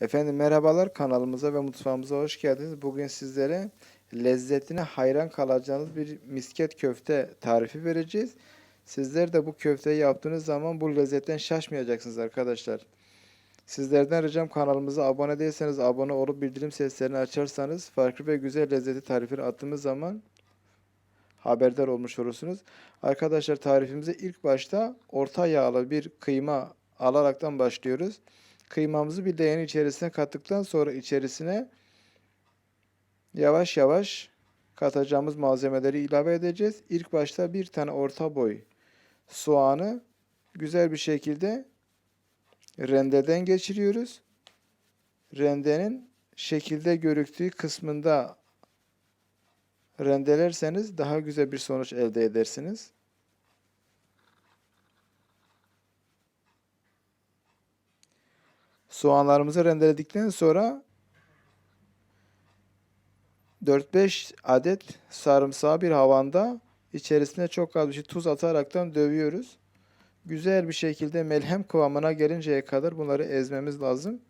Efendim merhabalar kanalımıza ve mutfağımıza hoş geldiniz. Bugün sizlere lezzetine hayran kalacağınız bir misket köfte tarifi vereceğiz. Sizler de bu köfteyi yaptığınız zaman bu lezzetten şaşmayacaksınız arkadaşlar. Sizlerden ricam kanalımıza abone değilseniz abone olup bildirim seslerini açarsanız farklı ve güzel lezzeti tarifleri attığımız zaman haberdar olmuş olursunuz. Arkadaşlar tarifimize ilk başta orta yağlı bir kıyma alaraktan başlıyoruz. Kıymamızı bir leğenin içerisine kattıktan sonra içerisine yavaş yavaş katacağımız malzemeleri ilave edeceğiz. İlk başta bir tane orta boy soğanı güzel bir şekilde rendeden geçiriyoruz. Rendenin şekilde görüktüğü kısmında rendelerseniz daha güzel bir sonuç elde edersiniz. Soğanlarımızı rendeledikten sonra 4-5 adet sarımsağı bir havanda içerisine çok az bir şey tuz ataraktan dövüyoruz. Güzel bir şekilde melhem kıvamına gelinceye kadar bunları ezmemiz lazım.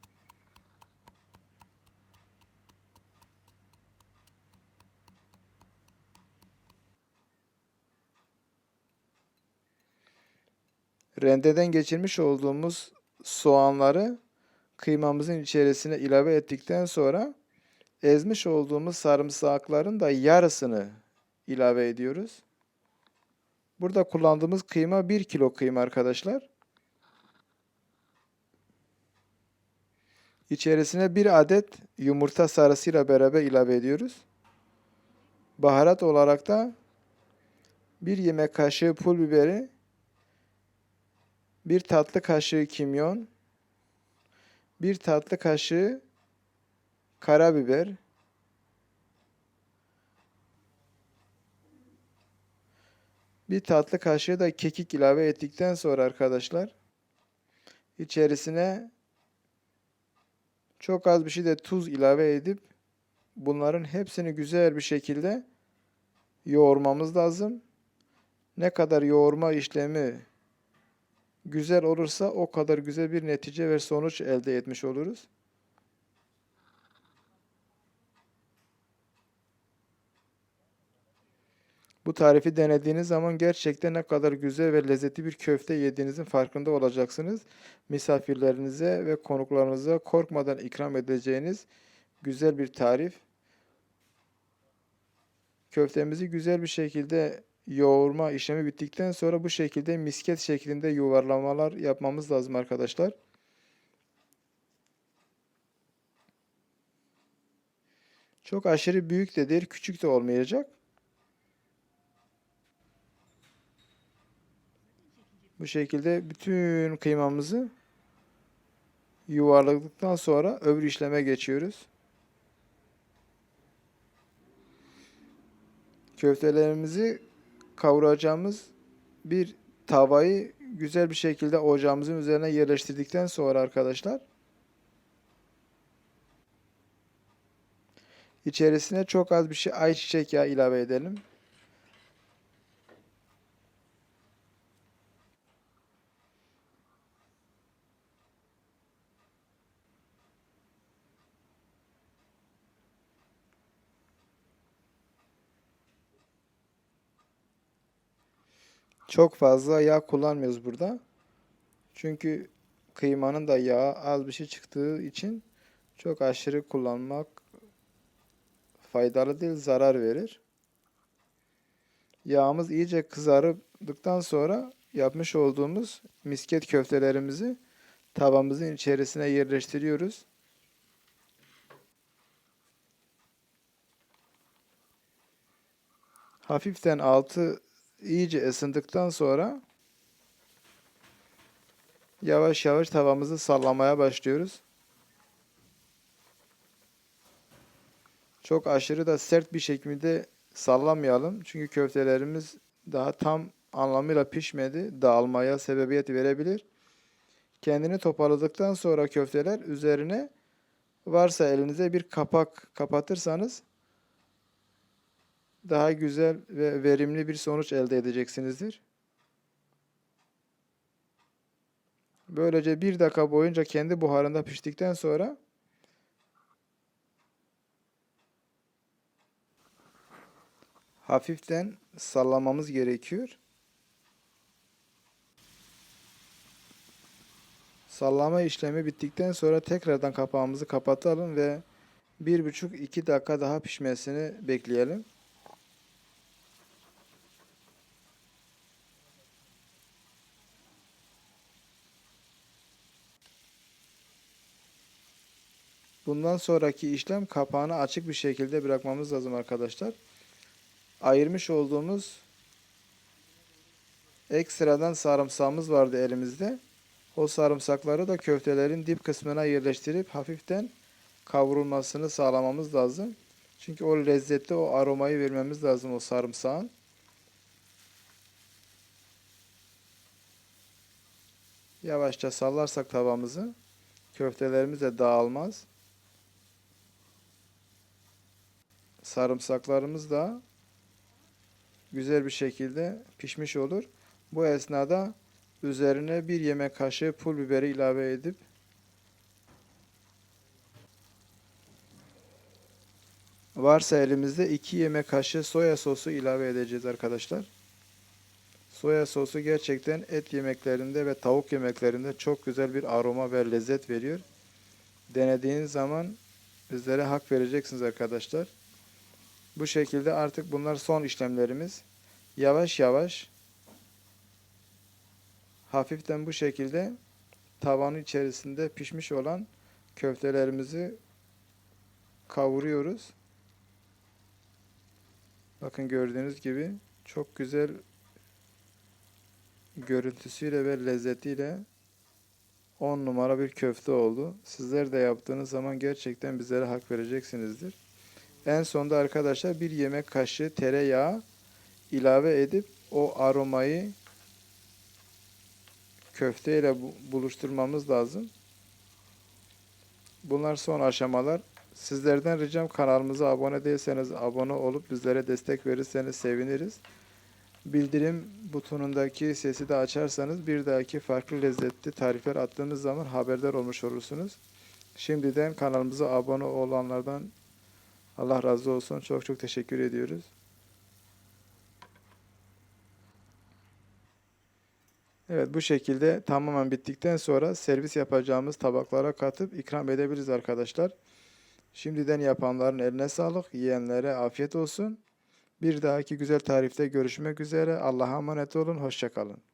Rendeden geçirmiş olduğumuz soğanları kıymamızın içerisine ilave ettikten sonra ezmiş olduğumuz sarımsakların da yarısını ilave ediyoruz. Burada kullandığımız kıyma 1 kilo kıyma arkadaşlar. İçerisine bir adet yumurta sarısıyla beraber ilave ediyoruz. Baharat olarak da bir yemek kaşığı pul biberi, bir tatlı kaşığı kimyon, bir tatlı kaşığı karabiber, bir tatlı kaşığı da kekik ilave ettikten sonra arkadaşlar içerisine çok az bir şey de tuz ilave edip bunların hepsini güzel bir şekilde yoğurmamız lazım. Ne kadar yoğurma işlemi güzel olursa o kadar güzel bir netice ve sonuç elde etmiş oluruz. Bu tarifi denediğiniz zaman gerçekten ne kadar güzel ve lezzetli bir köfte yediğinizin farkında olacaksınız. Misafirlerinize ve konuklarınıza korkmadan ikram edeceğiniz güzel bir tarif. Köftemizi güzel bir şekilde yoğurma işlemi bittikten sonra bu şekilde misket şeklinde yuvarlamalar yapmamız lazım arkadaşlar. Çok aşırı büyük de değil, küçük de olmayacak. Bu şekilde bütün kıymamızı yuvarladıktan sonra öbür işleme geçiyoruz. Köftelerimizi kavuracağımız bir tavayı güzel bir şekilde ocağımızın üzerine yerleştirdikten sonra arkadaşlar içerisine çok az bir şey ayçiçek yağı ilave edelim. Çok fazla yağ kullanmıyoruz burada. Çünkü kıymanın da yağı az bir şey çıktığı için çok aşırı kullanmak faydalı değil, zarar verir. Yağımız iyice kızardıktan sonra yapmış olduğumuz misket köftelerimizi tavamızın içerisine yerleştiriyoruz. Hafiften altı iyice ısındıktan sonra yavaş yavaş tavamızı sallamaya başlıyoruz. Çok aşırı da sert bir şekilde sallamayalım. Çünkü köftelerimiz daha tam anlamıyla pişmedi. Dağılmaya sebebiyet verebilir. Kendini toparladıktan sonra köfteler üzerine varsa elinize bir kapak kapatırsanız daha güzel ve verimli bir sonuç elde edeceksinizdir. Böylece bir dakika boyunca kendi buharında piştikten sonra hafiften sallamamız gerekiyor. Sallama işlemi bittikten sonra tekrardan kapağımızı kapatalım ve 1,5-2 dakika daha pişmesini bekleyelim. Bundan sonraki işlem kapağını açık bir şekilde bırakmamız lazım arkadaşlar. Ayırmış olduğumuz ekstradan sarımsağımız vardı elimizde. O sarımsakları da köftelerin dip kısmına yerleştirip hafiften kavrulmasını sağlamamız lazım. Çünkü o lezzeti, o aromayı vermemiz lazım o sarımsağın. Yavaşça sallarsak tavamızı köftelerimiz de dağılmaz. Sarımsaklarımız da güzel bir şekilde pişmiş olur. Bu esnada üzerine bir yemek kaşığı pul biberi ilave edip varsa elimizde 2 yemek kaşığı soya sosu ilave edeceğiz arkadaşlar. Soya sosu gerçekten et yemeklerinde ve tavuk yemeklerinde çok güzel bir aroma ve lezzet veriyor. Denediğiniz zaman bizlere hak vereceksiniz arkadaşlar. Bu şekilde artık bunlar son işlemlerimiz. Yavaş yavaş hafiften bu şekilde tavanın içerisinde pişmiş olan köftelerimizi kavuruyoruz. Bakın gördüğünüz gibi çok güzel görüntüsüyle ve lezzetiyle 10 numara bir köfte oldu. Sizler de yaptığınız zaman gerçekten bizlere hak vereceksinizdir. En sonda arkadaşlar bir yemek kaşığı tereyağı ilave edip o aromayı köfte ile buluşturmamız lazım. Bunlar son aşamalar. Sizlerden ricam kanalımıza abone değilseniz abone olup bizlere destek verirseniz seviniriz. Bildirim butonundaki sesi de açarsanız bir dahaki farklı lezzetli tarifler attığımız zaman haberdar olmuş olursunuz. Şimdiden kanalımıza abone olanlardan Allah razı olsun. Çok çok teşekkür ediyoruz. Evet bu şekilde tamamen bittikten sonra servis yapacağımız tabaklara katıp ikram edebiliriz arkadaşlar. Şimdiden yapanların eline sağlık, yiyenlere afiyet olsun. Bir dahaki güzel tarifte görüşmek üzere. Allah'a emanet olun, hoşçakalın.